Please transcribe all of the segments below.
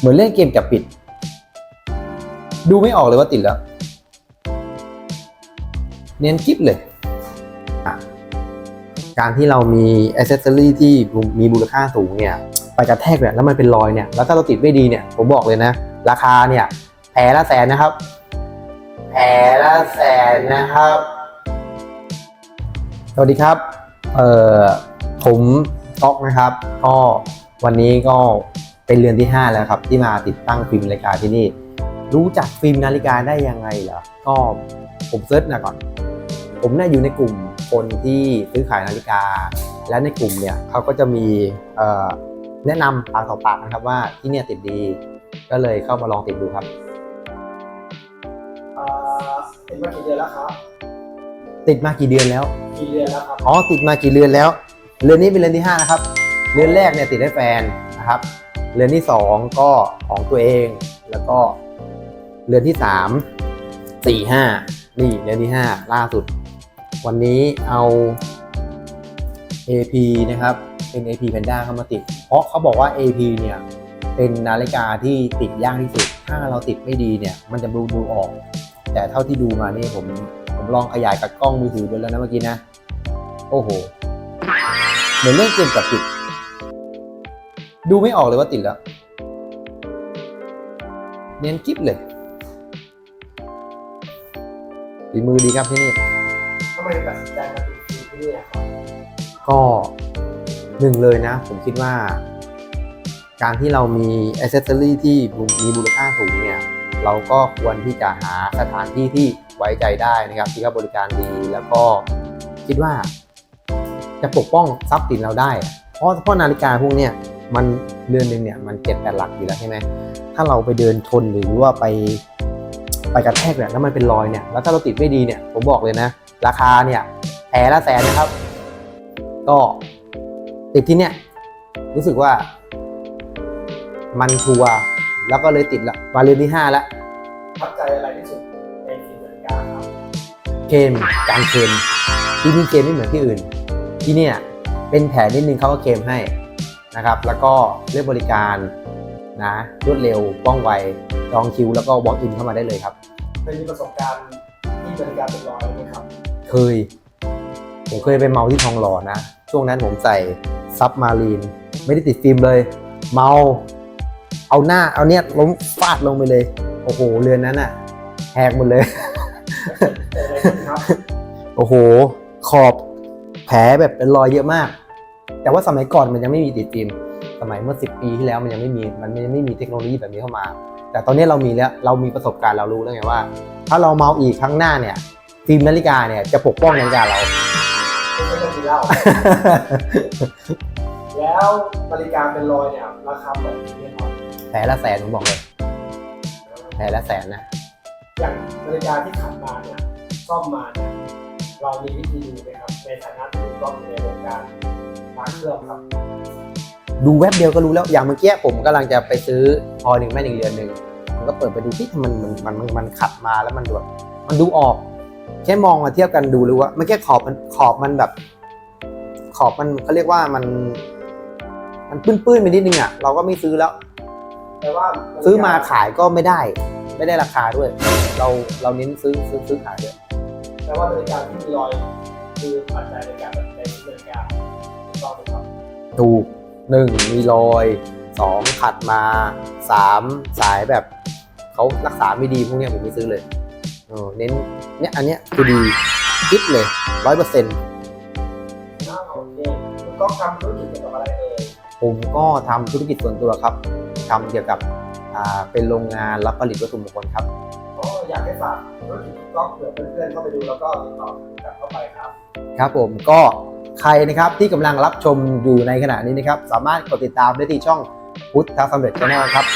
เหมือนเล่นเกมจับปิด ดูไม่ออกเลยว่าติดแล้ว เนียนกิ๊บเลย การที่เรามีอ c เซสซอรี่ที่มีมูลค่าสูงเนี่ย ไปกระแทกเนี่ยแล้วมันเป็นรอยเนี่ย แล้วถ้าเราติดไม่ดีเนี่ย ผมบอกเลยนะ ราคาเนี่ย แผลละแสนนะครับ แผลละแสนนะครับ สวัสดีครับ เอ่อ ผมต๊อกนะครับ ก็วันนี้ก็ เป็นเรือนที่ 5 แล้วครับที่มาติดตั้งฟิล์มนาฬิกาที่นี่ รู้จักฟิล์มนาฬิกาได้ยังไงเหรอก็ผมเซิร์ชนะก่อน ผมเนี่ยอยู่ในกลุ่มคนที่ซื้อขายนาฬิกา และในกลุ่มเนี่ยเขาก็จะมีเอ่อแนะนำปากต่อปากนะครับว่าที่เนี่ยติดดี ก็เลยเข้ามาลองติดดูครับอ่าเป็นมากี่เดือนแล้วครับ ติดมากี่เดือนแล้วกี่เดือนแล้วครับอ๋อติดมากี่เรือนแล้ว เรือนนี้เป็นเรือนที่5นะครับเรือนแรกเนี่ยติดให้แฟนนะครับ เรือนที่ 2 ก็ของตัวเอง แล้วก็เรือนที่ 3 4 5 นี่เรือนที่ 5 ล่าสุด วันนี้เอา AP นะครับ เป็น AP Panda เข้ามาติด เพราะเขาบอกว่า AP เนี่ยเป็นนาฬิกาที่ติดยากที่สุด ถ้าเราติดไม่ดีเนี่ย มันจะดูดูออก แต่เท่าที่ดูมานี่ผมผมลองขยายกับกล้องมือถือดูแล้วนะเมื่อกี้นะ โอ้โห เหมือนเล่นเกมกับปิด ดูไม่ออกเลยว่าติดแล้ว เนียนกิ๊บเลยฝีมือดีครับที่นี่ทำไมตัดสินใจมาติดฟิล์มที่นี่อะครับก็หนึ่งเลยนะ ผมคิดว่า การที่เรามีอ c เซสซอรี่ที่มีมูลค่าสูงเนี่ย เราก็ควรที่จะหาสถานที่ที่ไว้ใจได้นะครับ ที่เขาบริการดีแล้วก็คิดว่า จะปกป้องทรัพย์สินเราได้ เพราะเพราะนาฬิกาพวกเนี้ย มันเรือนหนึ่งเนี่ยมันเจ็ดแปดหลักอยู่แล้วใช่ไหมถ้าเราไปเดินชนหรือว่าไปไปกระแทกเนี่ยแล้วมันเป็นรอยเนี่ยแล้วถ้าเราติดไม่ดีเนี่ยผมบอกเลยนะ ราคาเนี่ยแผลละแสนนะครับ ก็ติดที่เนี่ยรู้สึกว่ามันชัวร์แล้วก็เลยติดละมาเรือนที่ห้าแล้วทับใจอะไรที่สุดในฟิล์มนาฬิกาครับเคมการเคมที่นี่เคมไม่เหมือนที่อื่น ที่เนี่ยเป็นแผลนิดนึงเขาก็เคมให้ นะครับ แล้วก็เรื่องบริการนะรวดเร็วว่องไวจองคิว แล้วก็ walk in เข้ามาได้เลยครับ เคยมีประสบการณ์ที่นาฬิกาเป็นรอยไหมครับ เคย ผมเคยไปเมาที่ทองหล่อนะ ช่วงนั้นผมใส่ซับมารีน ไม่ได้ติดฟิล์มเลย เมา เอาหน้าเอาเนี่ยล้มฟาดลงไปเลย โอ้โห เรือนนั้นอะแหกหมดเลยแต่อะไรขึ้นครับโอ้โห ขอบแผลแบบเป็นรอยเยอะมาก แต่ว่าสมัยก่อนมันยังไม่มีติดฟิล์มสมัยเมื่อ 10 ปีที่แล้วมันยังไม่มีมันยังไม่มีเทคโนโลยีแบบนี้เข้ามา แต่ตอนนี้เรามีแล้วเรามีประสบการณ์เรารู้แล้วไงว่า ถ้าเราเมาอีกครั้งหน้าเนี่ยฟิล์มนาฬิกาเนี่ยจะปกป้องนาฬิกาเราไม่ใช่เรื่องที่เล่าแล้วนาฬิกาเป็นรอยเนี่ยราคาแบบนี้ครับแผลละแสนผมบอกเลยแผลละแสนนะอย่างนาฬิกาที่ขับมาเนี่ยซ่อมมาเนี่ยเรามีวิธีดูไหมครับในฐานะที่ต้องอยู่ในวงการ ดูแวบเดียวก็รู้แล้ว อย่างเมื่อกี้ผมกำลังจะไปซื้อพอหนึ่งแม่หนึ่งเรือนหนึ่งผมก็เปิดไปดูที่มันมันมันมันมันขัดมาแล้วมันแบบมันดูออก แค่มองมาเทียบกันดูรู้ว่าเมื่อกี้ขอบมันขอบมันแบบ ขอบมันเขาเรียกว่ามัน มันปื้นๆไปนิดนึงอะเราก็ไม่ซื้อแล้วแต่ว่าซื้อมาขายก็ไม่ได้ ไม่ได้ราคาด้วย เราเราเน้นซื้อซื้อซื้อขายด้วยแต่ว่านาฬิกาที่มีรอยคือปัจจัยในการตัดสินใจซื้อน ถูกหนึ่งมีรอยสองขัดมาสามสายแบบเขารักษาไม่ดีพวกเนี้ยผมไม่ซื้อเลยเออเน้นเนี่ยอันเนี้ยคือดีคิดเลยร้อยเปอร์เซ็นต์อ้าวโอเคคุณก้องทำธุรกิจเกี่ยวกับอะไรเอ่ยผมก็ทำธุรกิจส่วนตัวครับทำเกี่ยวกับอ่าเป็นโรงงานรับผลิตวัตถุมงคลครับ ก็อยากให้ฝากธุรกิจคุณก้องเผื่อเพื่อนๆเข้าไปดูแล้วก็ติดต่อกลับเข้าไปครับ ครับผมก็ ใครนะครับที่กำลังรับชมอยู่ในขณะนี้นะครับ สามารถกดติดตามได้ที่ช่องพุทธสำเร็จชาแนลครับ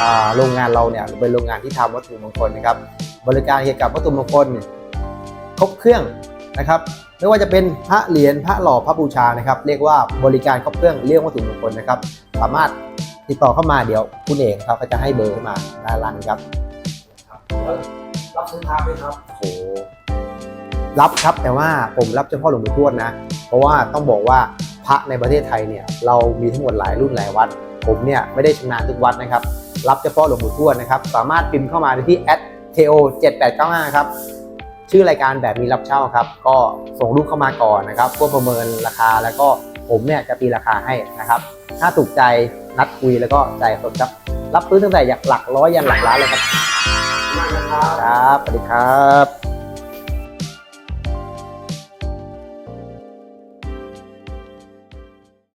อ่าโรงงานเราเนี่ยเป็นโรงงานที่ทำวัตถุมงคลนะครับ บริการเกี่ยวกับวัตถุมงคลครบเครื่องนะครับไม่ว่าจะเป็นพระเหรียญพระหล่อพระบูชานะครับ เรียกว่าบริการครบเครื่องเรื่องวัตถุมงคลนะครับ สามารถติดต่อเข้ามาเดี๋ยวคุณเอกครับก็จะให้เบอร์ขึ้นมาด้านล่างนี้ครับครับแล้วรับซื้อท้าไหมครับโอ้โห รับครับแต่ว่าผมรับเฉพาะหลวงปู่ทวดนะ เพราะว่าต้องบอกว่าพระในประเทศไทยเนี่ยเรามีทั้งหมดหลายรุ่นหลายวัดผผมเนี่ยไม่ได้ชำนาญทุกวัดนะครับ รับเฉพาะหลวงปู่ทวดนะครับ สามารถพิมพ์เข้ามาได้ที่ @to 7895ครับชื่อรายการแบบมีรับเช่าครับ ก็ส่งรูปเข้ามาก่อนนะครับเพื่อประเมินราคาแล้วก็ผมเนี่ยจะตีราคาให้นะครับ ถ้าถูกใจนัดคุยแล้วก็ใจายสดครับ รับซื้อตั้งแต่หลักร้อยยันหลักล้านเลยครับมากนะครับครับสวัสดีครับ